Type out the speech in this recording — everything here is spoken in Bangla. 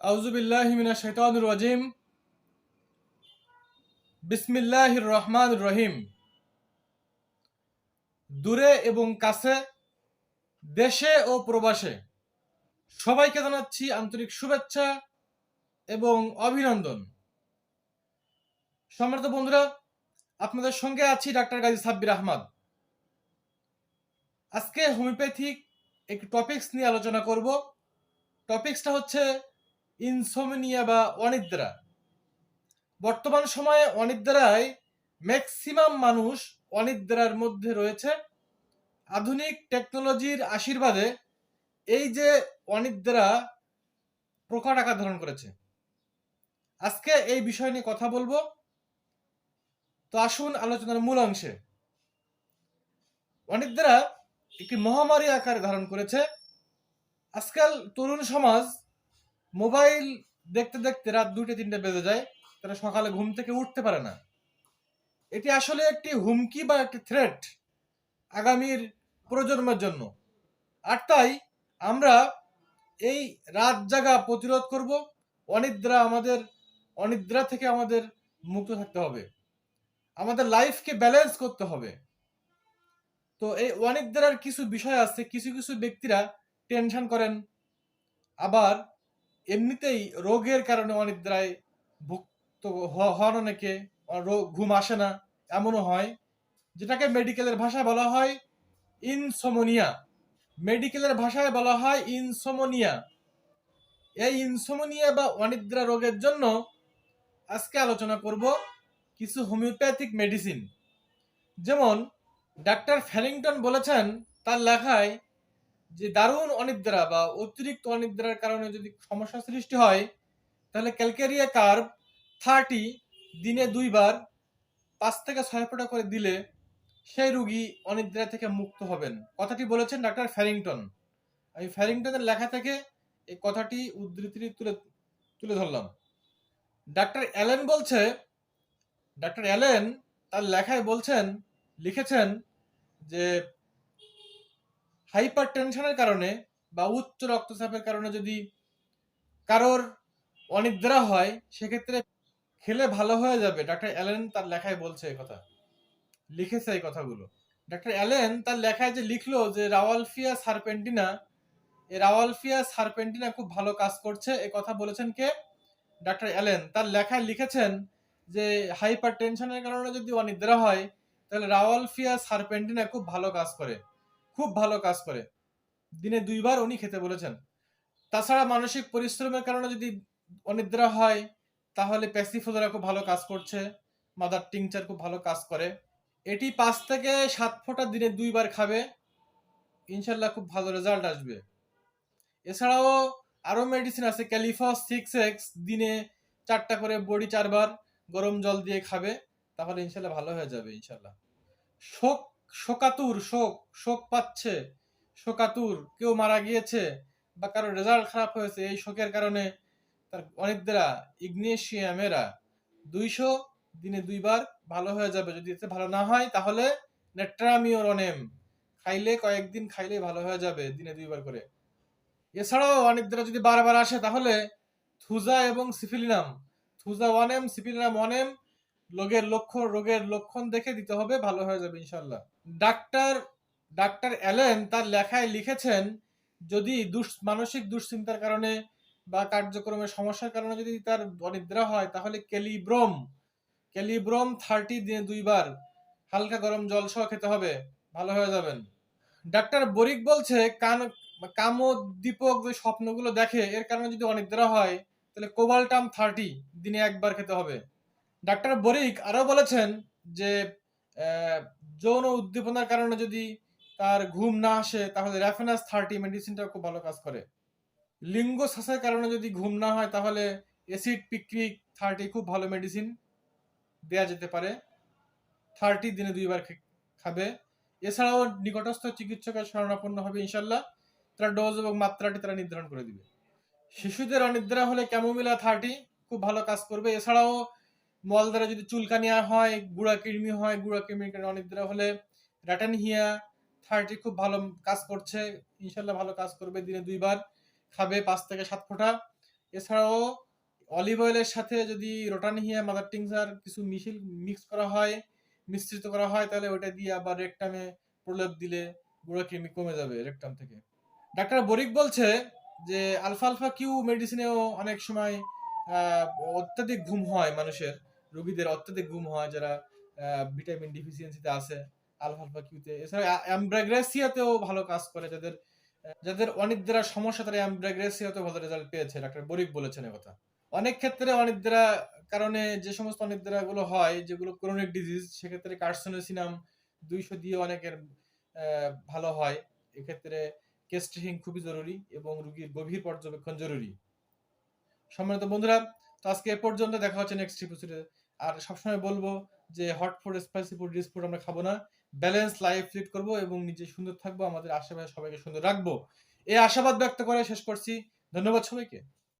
আউজুবিল্লাহ মিনা শৈতানুর রহমান রহিম। দূরে এবং কাছে, দেশে ও প্রবাসে সবাইকে জানাচ্ছি আন্তরিক শুভেচ্ছা এবং অভিনন্দন। সম্মানিত বন্ধুরা, আপনাদের সঙ্গে আছি ডাক্তার গাজী সাব্বির আহমদ। আজকে হোমিওপ্যাথিক একটি টপিকস নিয়ে আলোচনা করব। টপিকসটা হচ্ছে ইনসোমনিয়া বা অনিদ্রা। বর্তমান সময়ে অনিদ্রায় ম্যাক্সিমাম মানুষ অনিদ্রার মধ্যে রয়েছে। আধুনিক টেকনোলজির আশীর্বাদে এই যে অনিদ্রা প্রকট আকার ধারণ করেছে। আজকে এই বিষয় নিয়ে কথা বলব। তো আসুন আলোচনার মূল অংশে। অনিদ্রা একটি মহামারী আকার ধারণ করেছে। আজকাল তরুণ সমাজ মোবাইল দেখতে দেখতে রাত দুইটা, তিনটে বেজে যায়, তারা সকালে ঘুম থেকে উঠতে পারে না। এটি আসলে একটি হুমকি বা একটি থ্রেট আগামীর প্রজন্মের জন্য। আর তাই আমরা এই রাত জাগা প্রতিরোধ করব, অনিদ্রা আমাদের, অনিদ্রা থেকে আমাদের মুক্ত থাকতে হবে। আমাদের লাইফকে ব্যালেন্স করতে হবে। তো এই অনিদ্রার কিছু বিষয় আছে, কিছু কিছু ব্যক্তিরা টেনশন করেন। আবার এমনিতেই রোগের কারণে অনিদ্রায় ভুক্ত হন অনেকে রোগ- ঘুম আসে না, এমনও হয়। যেটাকে মেডিকেলের ভাষায় বলা হয় ইনসোমোনিয়া মেডিকেলের ভাষায় বলা হয় ইনসোমোনিয়া এই ইনসোমোনিয়া বা অনিদ্রা রোগের জন্য আজকে আলোচনা করব কিছু হোমিওপ্যাথিক মেডিসিন যেমন ডাক্তার ফ্যারিংটন বলেছেন, তার লেখায় যে দারুণ অনিদ্রা বা অতিরিক্ত অনিদ্রার কারণে যদি সমস্যা সৃষ্টি হয়, তাহলে ক্যালকেরিয়া কার্ভ থার্টি দিনে দুইবার পাঁচ থেকে ছয় ফোঁটা করে দিলে সেই রুগী অনিদ্রা থেকে মুক্ত হবেন। কথাটি বলেছেন ডাক্তার ফ্যারিংটন। আমি ফ্যারিংটনের লেখা থেকে এই কথাটি উদ্ধৃতি তুলে তুলে ধরলাম। ডাক্তার অ্যালেন বলছে, ডাক্তার অ্যালেন তার লেখায় বলছেন, লিখেছেন যে হাইপার টেনশনের কারণে বা উচ্চ রক্তচাপের কারণে যদি কারোর অনিদ্রা হয়, সেক্ষেত্রে খেলে ভালো হয়ে যাবে। ডাক্তার অ্যালেন তার লেখায় বলছে এই কথা। লিখেছে এই কথাগুলো। ডাক্তার অ্যালেন তার লেখায় যে লিখলো যে রাওয়ালফিয়া সারপেন্টিনা, এই রাওয়ালফিয়া সারপেন্টিনা খুব ভালো কাজ করছে, এ কথা বলেছেন কে? ডাক্তার অ্যালেন তার লেখায় লিখেছেন যে হাইপার টেনশনের কারণে যদি অনিদ্রা হয়, তাহলে রাওয়ালফিয়া সারপেন্টিনা খুব ভালো কাজ করে। খুব ভালো কাজ করে। দিনে দুইবার উনি খেতে বলেছেন। তাছাড়া মানসিক পরিশ্রমের কারণে যদি অনিদ্রা হয়, তাহলে প্যাসিফোজরা খুব ভালো কাজ করছে মাদার টিংচার খুব ভালো কাজ করে। এটি পাঁচ থেকে সাত ফোঁটা দিনে দুইবার খাবে, ইনশাল্লাহ খুব ভালো রেজাল্ট আসবে। এছাড়াও আরও মেডিসিন আছে ক্যালিফস সিক্স এক্স দিনে চারটা করে বডি চারবার গরম জল দিয়ে খাবে, তাহলে ইনশাল্লাহ ভালো হয়ে যাবে ইনশাল্লাহ। শোক শোকাতুর, শোক শোক পাচ্ছে। শোকাতুর, কেউ মারা গিয়েছে বা কারও রেজাল্ট খারাপ হয়েছে, এই শোকের কারণে তার অনিদ্রা ইগনেশিয়ামেরা, দুইশো দিনে দুইবার ভালো হয়ে যাবে। যদি এতে ভালো না হয়, তাহলে নেট্রামিওরনেম, খাইলে কয়েকদিন খাইলে ভালো হয়ে যাবে দিনে দুইবার করে। এছাড়াও অনিদ্রা যদি বারবার আসে, তাহলে থুজা এবং syphilinum thuja one M syphilinum one M রোগের লক্ষণ রোগের লক্ষণ দেখে দিতে হবে, ভালো হয়ে যাবে ইনশাল্লাহ ডাক্তার ডাক্তার অ্যালেন তার লেখায় লিখেছেন, যদি দুস মানসিক দুশ্চিন্তার কারণে বা কার্যক্রমের সমস্যার কারণে যদি তার অনিদ্রা হয়, তাহলে কেলিব্রোম কেলিব্রোম থার্টি দিনে দুইবার হালকা গরম জল সহ খেতে হবে, ভালো হয়ে যাবেন। ডাক্তার বরিক বলছে, কান, কামোদ্দীপক যে স্বপ্নগুলো দেখে, এর কারণে যদি অনিদ্রা হয়, তাহলে কোবাল্টাম থার্টি দিনে একবার খেতে হবে। ডাক্তার বরিক আরও বলেছেন যে যৌন উদ্দীপনার কারণে যদি তার ঘুম না আসে, তাহলে র্যাফেনাস থার্টি মেডিসিনটা খুব ভালো কাজ করে। লিঙ্গ শ্বাসের কারণে যদি ঘুম না হয়, তাহলে অ্যাসিড পিক্রিক থার্টি খুব ভালো মেডিসিন দেয়া যেতে পারে। থার্টি দিনে দুইবার খাবে। এছাড়াও নিকটস্থ চিকিৎসকের শরণাপন্ন হবে ইনশাল্লাহ। তারা ডোজ এবং মাত্রাটি তারা নির্ধারণ করে দিবে। শিশুদের অনিদ্রা হলে ক্যামোমিলা থার্টি খুব ভালো কাজ করবে। এছাড়াও মল দ্বারা যদি চুলকানি হয়, গুড়া কৃমি হয়, গুড়া কৃমির কারণে দ্বারা হলে র্যাটানহিয়া থার্টি খুব ভালো কাজ করছে ইনশাল্লাহ ভালো কাজ করবে, দিনে দুইবার খাবে পাঁচ থেকে সাত ফোঁটা। এছাড়াও অলিভ অয়েলের সাথে যদি রোটানহিয়া, মাদার টিংচার কিছু মিশিল, মিক্স করা হয়, মিশ্রিত করা হয়, তাহলে ওটা দিয়ে আবার রেকটামে প্রলেপ দিলে বুড়ো কৃমি কমে যাবে রেকটাম থেকে। ডাক্তার বরিক বলছে যে আলফা আলফা কিউ মেডিসিনেও অনেক সময় অত্যাধিক ঘুম হয় মানুষের। রোগীদের অত্যাধিক ঘুম হয় যারা ভিটামিন ডিফিসিয়েন্সিতে আছে আলফা আলফা কিউতে এছাড়া অ্যাম্ব্রাগ্রেসিয়াতেও ভালো কাজ করে, যাদের যাদের অনিদ্রা সমস্যা, তারা অ্যাম্ব্রাগ্রেসিয়াতেও ভালো রেজাল্ট পেয়েছে ডাক্তার বরিক বলেছেন কথা। অনেক ক্ষেত্রে অনিদ্রা কারণে যে সমস্ত অনিদ্রা গুলো হয়, যেগুলো ক্রনিক ডিজিজ সেক্ষেত্রে কার্সোনোসিনাম দুইশো দিয়ে অনেকের ভালো হয়। এক্ষেত্রে কেস্টিং খুবই জরুরি এবং রোগীর গভীর পর্যবেক্ষণ জরুরি। সম্মানিত বন্ধুরা, তো আজকে এ পর্যন্ত দেখা হচ্ছে নেক্সট এপিসোডে আর সবসময় বলব যে hot food spicy food rich food আমরা খাব না। ব্যালেন্স লাইফ লিড করব এবং নিজে সুন্দর থাকব, আমাদের আশেপাশে সবাইকে সুন্দর রাখব। এই আশাবাদ ব্যক্ত করে শেষ করছি। ধন্যবাদ সবাইকে।